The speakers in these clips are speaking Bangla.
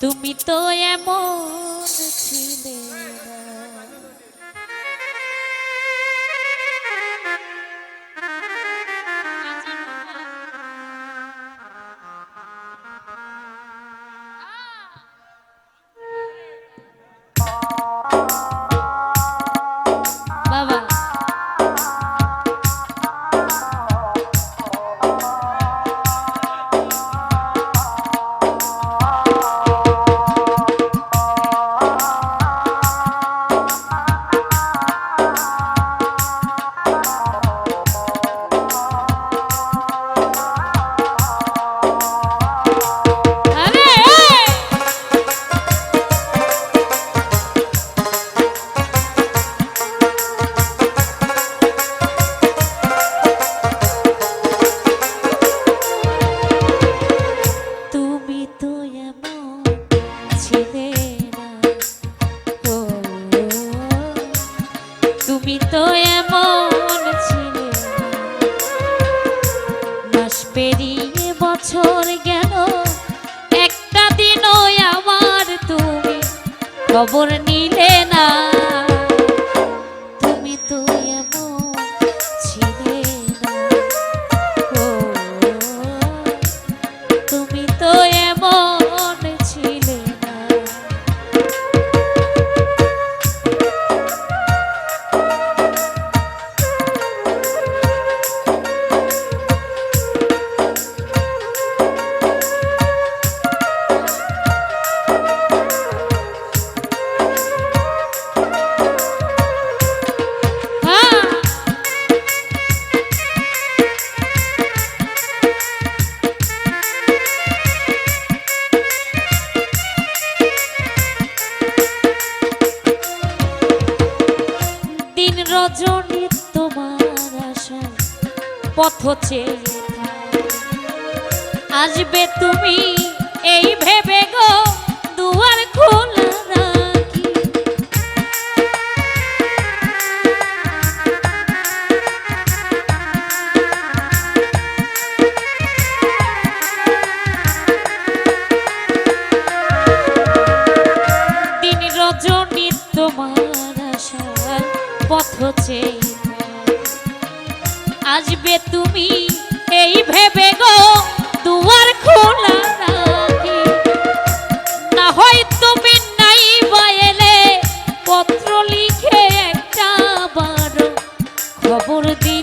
তুমি তো এমন খবর নিলে না। পথ চেয়ে আসবে তুমি এই ভেবে গো, দুয়ার খোলা রাখি দিন রজনী তোমার আশার পথ চেয়ে। আসবে তুমি? এই ভেবে গো, দুয়ার খোলা রাখি। না হয় তুমি নাই বাইলে পত্র লিখে একটা বার খবর দিলে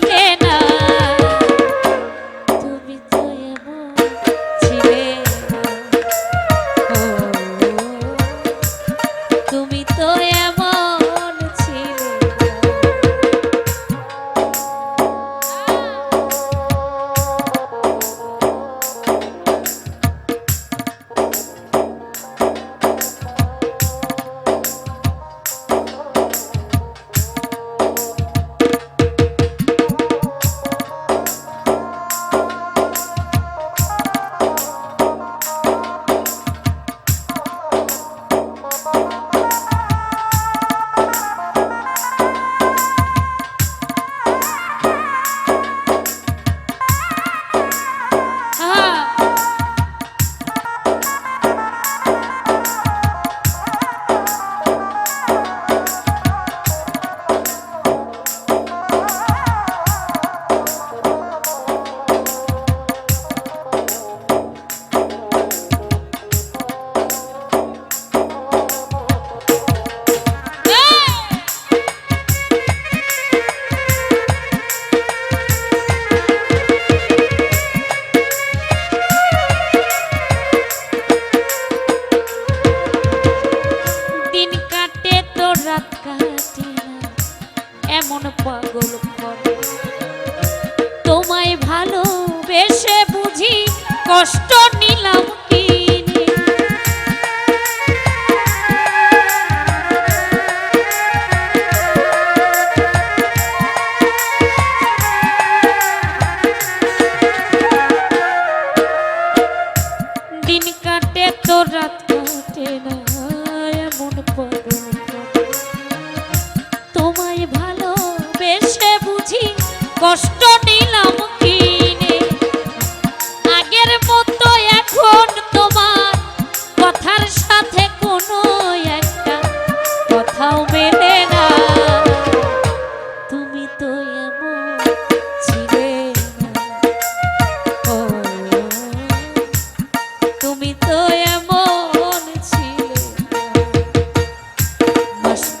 কষ্ট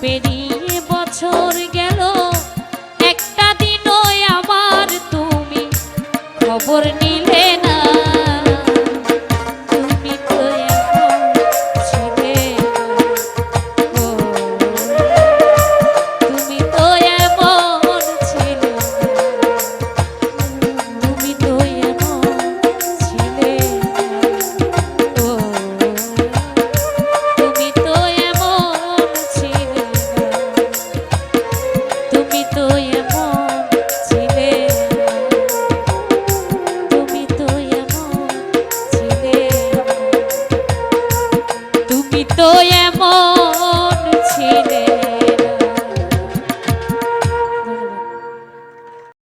পেরিয়ে বছর গেল। একটা দিনই আমার তুমি খবর নিয়ে